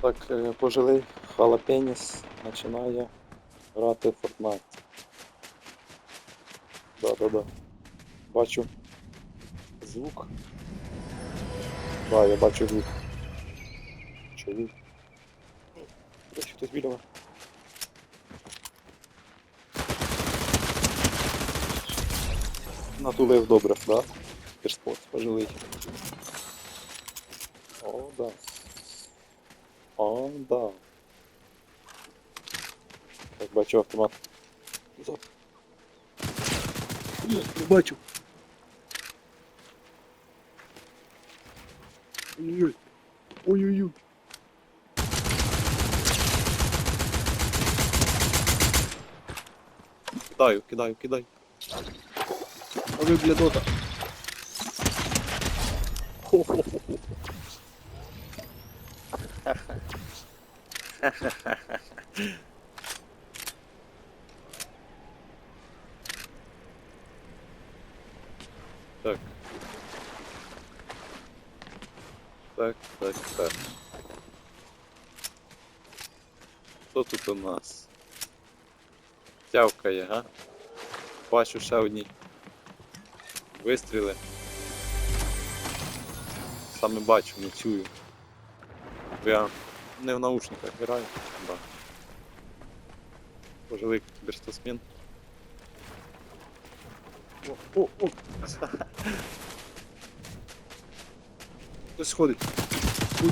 Так, е, пожилий халапеніс починає грати в Fortnite. Да-да-да. Бачу звук. Да, я бачу звук. Чоловік. Ось хтось біля мене. Натулив добре, да? Кірспот пожилий. О, да. О, да. Так, бачу автомат. За. Не бачу. Ой-ой-ой. Ой-ой-ой. Кидаю, кидаю, кидаю. А ви, блядота. Хо-хо-хо. Так. Так, так, так. Хто тут у нас? Тявкає, га? Бачу ще одні. Вистріли. Саме бачу, не чую. Я не в наушниках граю. Да. Пожилий кіберспортсмен. О, о, о! Хтось ходить. Ой.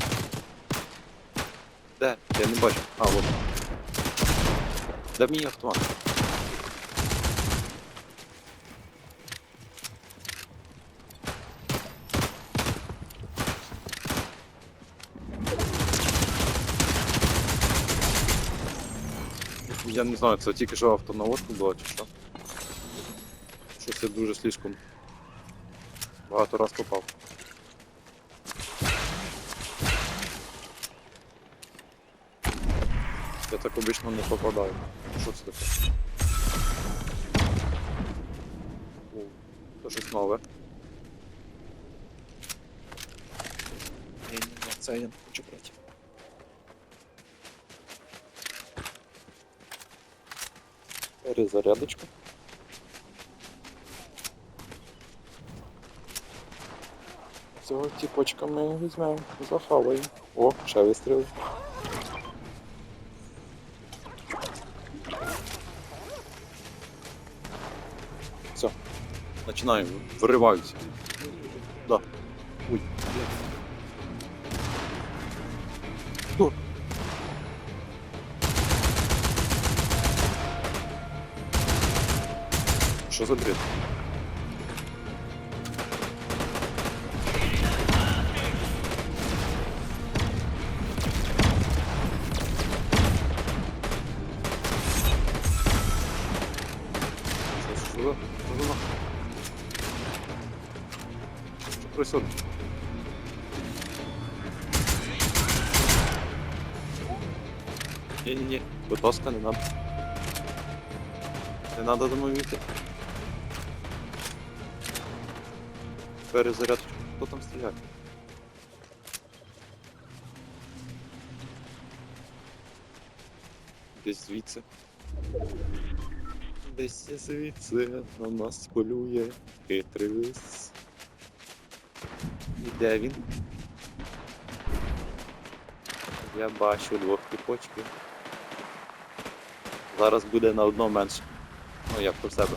Де? Я не бачу. А, вот. Де мій автомат? Я не знаю, це тільки що автонаводка була чи що. Щось я дуже слишком багато раз попав. Я так обично не попадаю. Що це таке? О, Це щось нове. Ні, ні, це я не хочу брати. Перезарядочку. Цього тіпочка ми візьмемо, захаваємо. О, ще вистріли. Все. Починаємо. Вириваюся. Да. Ой. Хто? Що за бред? Що, що, за- що за нахуй? Что происходит? Не-не-не, будь ласка, не надо. Не надо домовити. Перезаряд. Хто там стріляє? Десь звідси. Десь звідси на нас полює хитрий лис. І де він? Я бачу двох тіпочків. Зараз буде на одно менше. Ну, як про себе.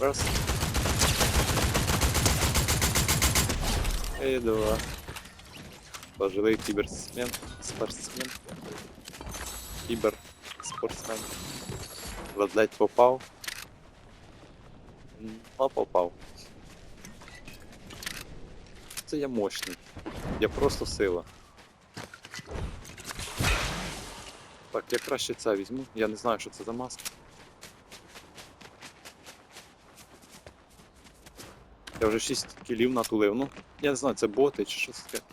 Раз. І два. Пожилий кіберспортсмен. Спортсмен. Кіберспортсмен. Ледь попав. М, А попав. Це я мощний. Я просто сила. Так, я краще це візьму. Я не знаю, що це за маска. Я вже 6 кілів натулив. Ну, я не знаю, це боти чи щось таке.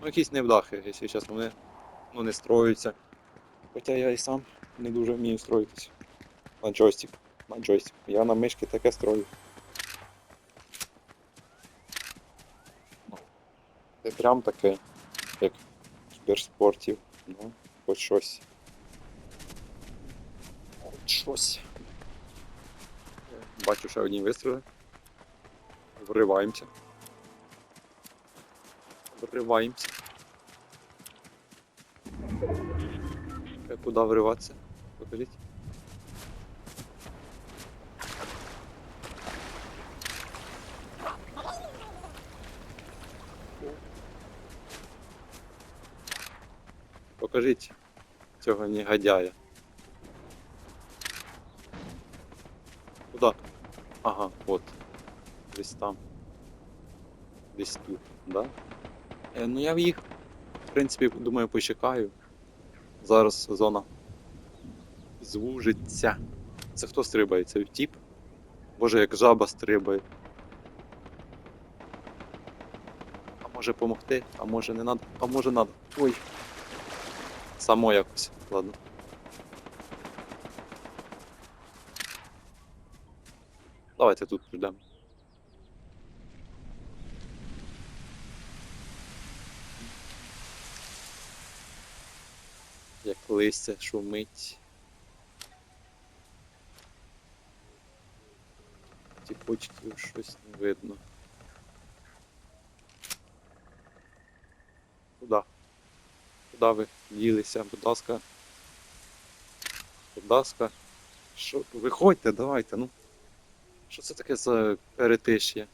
Ну, якісь невдахи, якщо чесно, вони ну, не строюються. Хоча я і сам не дуже вмію строїтися. На джойстик. На джойстик. Я на мишки таке строю. Це прям таке, як в кіберспорті. Ну, хоч щось. Хоч щось. Бачу ще одні вистріли. Вриваємося. Вриваємося. Е, Куди вриватися? Покажіть. Покажіть цього негодяя. Куда? Ага, от. Десь там. Десь тут, да? Е, ну я їх, в принципі, думаю, почекаю. Зараз зона звужиться. Це хто стрибає? Це тіп? Боже, як жаба стрибає. А може помогти? А може не надо? А може надо? Ой. Само якось. Ладно. Давайте тут ждемо. Як листя шумить. Тіпочків щось не видно. Куда? Куда ви ділися? Будь ласка. Будь ласка. Що? Виходьте, давайте, ну. Що це таке за перетиш'я?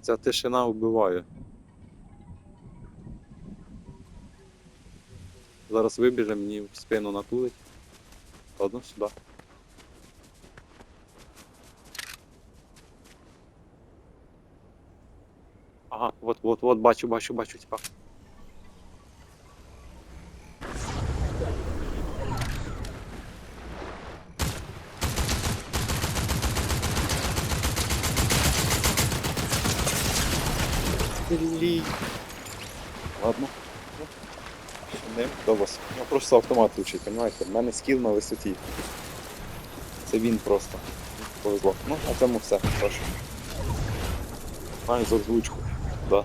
Ця тишина вбиває. Зараз вибіже, мені в спину натулить. Ладно, сюди. Ага, вот, бачу, бачу, бачу, типа. Блін. Ладно. Не до вас. Я просто автомат лучить, понимаєте? В мене скіл на висоті. Це він просто. Повезло. Ну, а цьому все. Прошу. Маю за озвучку. Да.